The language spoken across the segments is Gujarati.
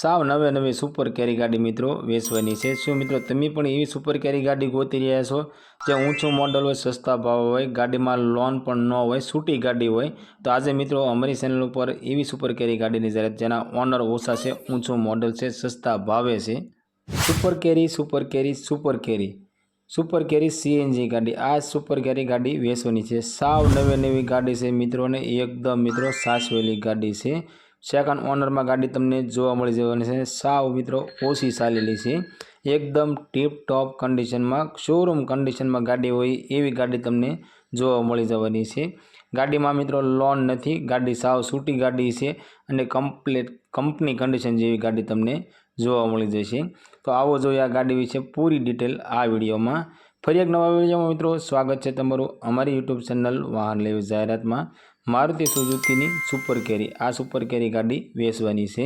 સાવ નવે નવી સુપર કેરી ગાડી મિત્રો વેચવાની છે. શું મિત્રો તમે પણ એવી સુપર કેરી ગાડી ગોતી રહ્યા છો? જે ઊંચું મોડલ હોય, સસ્તા ભાવ હોય, ગાડીમાં લોન પણ ન હોય છૂટી ગાડી હોય, તો આજે મિત્રો અમારી ચેનલ ઉપર એવી સુપર કેરી ગાડીની જાહેરાત જેના ઓનર ઓછા છે, ઊંચું મોડલ છે, સસ્તા ભાવે છે. Super carry super carry super carry super carry CNG ગાડી. આ સુપર કેરી ગાડી વેચવાની છે. સાવ નવી નવી ગાડી છે મિત્રોને, એકદમ મિત્રો સાસવેલી ગાડી છે. સેકન્ડ ઓનરમાં ગાડી તમને જોવા મળી જવાની છે. સાવ મિત્રો ઓછી ચાલેલી છે. એકદમ ટીપ ટોપ કન્ડિશનમાં શોરૂમ કન્ડિશનમાં ગાડી હોય એવી ગાડી તમને જોવા મળી જવાની છે. ગાડીમાં મિત્રો લોન નથી, ગાડી સાવ છૂટી ગાડી છે અને કમ્પ્લેટ કંપની કન્ડિશન જેવી ગાડી તમને જોવા મળી જશે. તો આવો જોઈએ આ ગાડી વિશે પૂરી ડિટેલ આ વિડીયોમાં. ફરી એક નવા વિડીયોમાં મિત્રો સ્વાગત છે તમારું અમારી યુટ્યુબ ચેનલ વાહન લેવી જાહેરાતમાં. મારુતિ સુઝુકીની સુપર કેરી. આ સુપર કેરી ગાડી વેચવાની છે.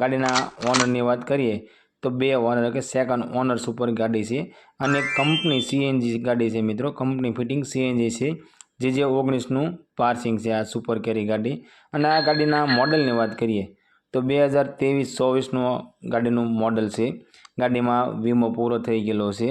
ગાડીના ઓનરની વાત કરીએ તો બે ઓનર કે સેકન્ડ ઓનર સુપર ગાડી છે અને કંપની સીએનજી ગાડી છે મિત્રો. કંપની ફિટિંગ સીએનજી છે. જે જે ઓગણીસનું પાર્સિંગ છે આ સુપર કેરી ગાડી. અને આ ગાડીના મોડલની વાત કરીએ તો બે હજાર ત્રેવીસ ચોવીસનું ગાડીનું મોડલ છે. ગાડીમાં વીમો પૂરો થઈ ગયેલો છે.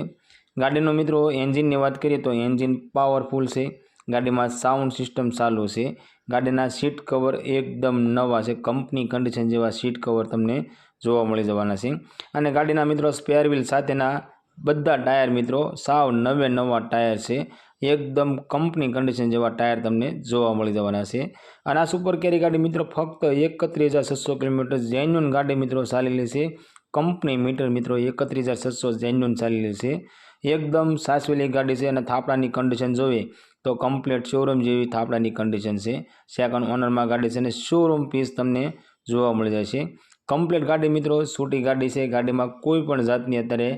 ગાડીનું મિત્રો એન્જિનની વાત કરીએ તો એન્જિન પાવરફુલ છે. ગાડીમાં સાઉન્ડ સિસ્ટમ ચાલુ છે. ગાડીના સીટ કવર એકદમ નવા છે. કંપની કન્ડિશન જેવા સીટ કવર તમને જોવા મળી જવાના છે. અને ગાડીના મિત્રો સ્પેર વ્હીલ સાથેના બધા ટાયર મિત્રો, સાવ નવે નવા ટાયર છે. એકદમ કંપની કન્ડિશન જેવા ટાયર તમને જોવા મળી જવાના છે. અને આ સુપર કેરી ગાડી મિત્રો ફક્ત એકત્રીસ હજાર છસો કિલોમીટર જેન્યુન ગાડી મિત્રો ચાલેલી છે. કંપની મીટર મિત્રો એકત્રીસ હજાર છસો જેન્યુન ચાલેલી છે. એકદમ સાચવેલી ગાડી છે અને થાપડાની કન્ડિશન જોઈએ તો કમ્પ્લીટ શોરૂમ જેવી થાપડાની કન્ડિશન છે. સેકન્ડ ઓનરમાં ગાડી છે અને શોરૂમ પીસ તમને જોવા મળી જશે કમ્પ્લીટ ગાડી મિત્રો છૂટી ગાડી છે. ગાડીમાં કોઈ પણ જાતની અત્યારે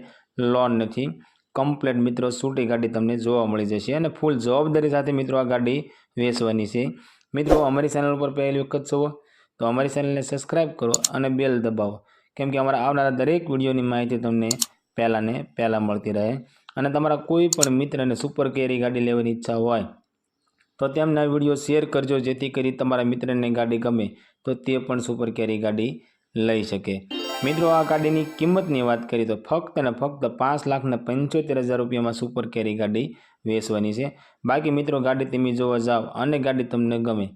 લોન નથી. કમ્પ્લેટ મિત્રો છૂટી ગાડી તમને જોવા મળી જશે અને ફૂલ જવાબદારી સાથે મિત્રો આ ગાડી વેચવાની છે. મિત્રો, અમારી ચેનલ ઉપર પહેલી વખત છો તો અમારી ચેનલને સબસ્ક્રાઈબ કરો અને બેલ દબાવો. કેમ કે અમારા આવનારા દરેક વિડીયોની માહિતી તમને પહેલાંને પહેલાં મળતી રહે. અને તમારા કોઈ પણ મિત્રને સુપર કેરી ગાડી લેવાની ઈચ્છા હોય, તો તેમના વીડિયો શેર કરજો, જેથી કરી તમારા મિત્રને ગાડી ગમે, તો તે પણ સુપર કેરી ગાડી લઈ શકે. મિત્રો, આ ગાડીની કિંમતની વાત કરીએ તો ફક્ત અને ફક્ત પાંચ લાખને પંચોતેર હજાર રૂપિયામાં સુપર કેરી ગાડી વેચવાની છે. બાકી મિત્રો, ગાડી તમે જોવા જાઓ અને ગાડી તમને ગમે,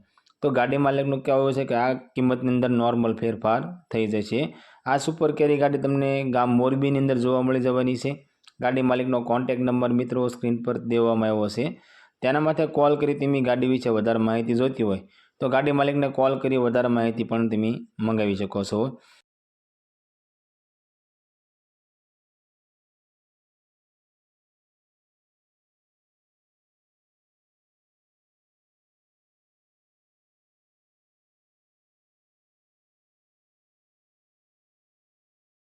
તો ગાડી માલિકનું કહેવું છે કે આ કિંમતની અંદર નોર્મલ ફેરફાર થઈ જશે. આ સુપર કેરી ગાડી તમને ગામ મોરબીની અંદર જોવા મળી જવાની છે. ગાડી માલિકનો કોન્ટેક નંબર મિત્રો સ્ક્રીન પર દેવામાં આવ્યો છે. તેના માથે કોલ કરી તમે ગાડી વિશે વધારે માહિતી જોઈતી હોય તો ગાડી માલિકને કોલ કરી વધારે માહિતી પણ તમે મંગાવી શકો છો.